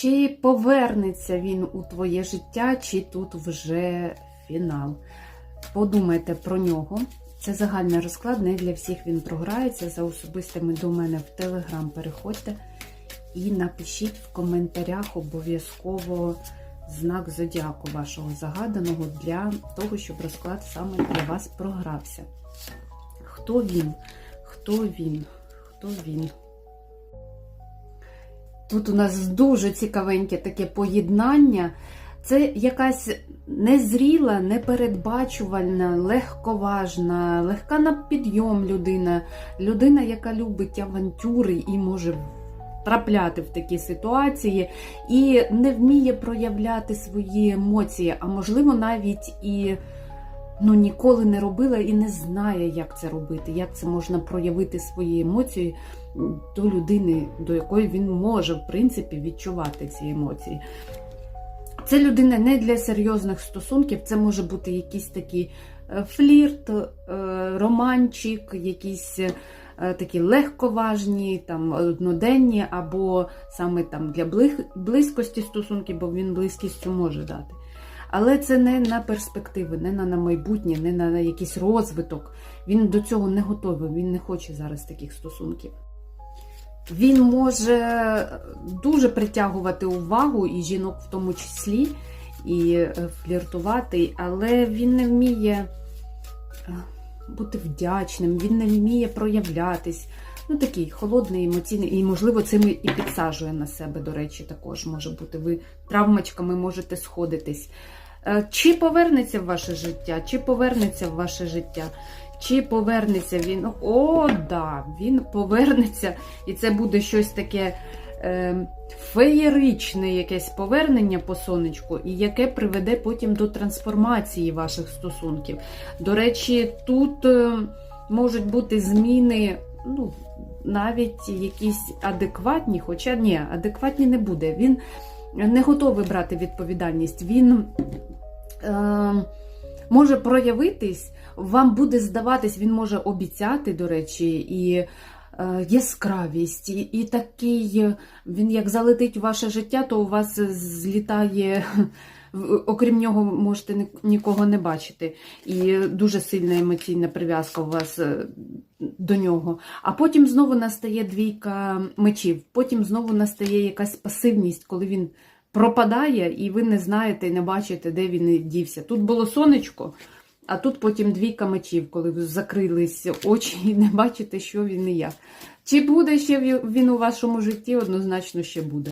Чи повернеться він у твоє життя, чи тут вже фінал? Подумайте про нього. Це загальний розклад, не для всіх він програється. За особистими до мене в Телеграм переходьте і напишіть в коментарях обов'язково знак зодіаку вашого загаданого для того, щоб розклад саме для вас програвся. Хто він? Хто він? Хто він? Тут у нас дуже цікавеньке таке поєднання. Це якась незріла, непередбачувальна, легковажна, легка на підйом людина. Людина, яка любить авантюри і може трапляти в такі ситуації, і не вміє проявляти свої емоції, а можливо, навіть і ну, ніколи не робила і не знає, як це робити, як це можна проявити свої емоції до людини, до якої він може, в принципі, відчувати ці емоції. Це людина не для серйозних стосунків, це може бути якийсь такий е, флірт, е, романчик, якісь е, такі легковажні, там, одноденні, або саме там для близькості стосунків, бо він близькістю може дати. Але це не на перспективи, не на, на майбутнє, не на якийсь розвиток. Він до цього не готовий, він не хоче зараз таких стосунків. Він може дуже притягувати увагу, і жінок в тому числі, і е, фліртувати, але він не вміє е, бути вдячним, він не вміє проявлятись. Ну, такий холодний, емоційний, і, можливо, цим і підсаджує на себе, до речі, також може бути. Ви травмочками можете сходитись. Е, Чи повернеться в ваше життя, чи повернеться в ваше життя, чи повернеться він. О, да, він повернеться, і це буде щось таке феєричне якесь повернення по сонечку, і яке приведе потім до трансформації ваших стосунків. До речі, тут е, можуть бути зміни, ну, навіть якісь адекватні, хоча ні, адекватні не буде. Він не готовий брати відповідальність. Він е, може проявитись, вам буде здаватись, він може обіцяти, до речі, і е, яскравість, і, такий, е, він як залетить ваше життя, то у вас злітає. Окрім нього, можете нікого не бачити. І дуже сильна емоційна прив'язка у вас е, до нього. А потім знову настає двійка мечів. Потім знову настає якась пасивність, коли він пропадає, і ви не знаєте не бачите, де він дівся. Тут було сонечко, а тут потім двійка мечів, коли закрились очі і не бачите, що він і як. Чи буде ще він у вашому житті, однозначно ще буде.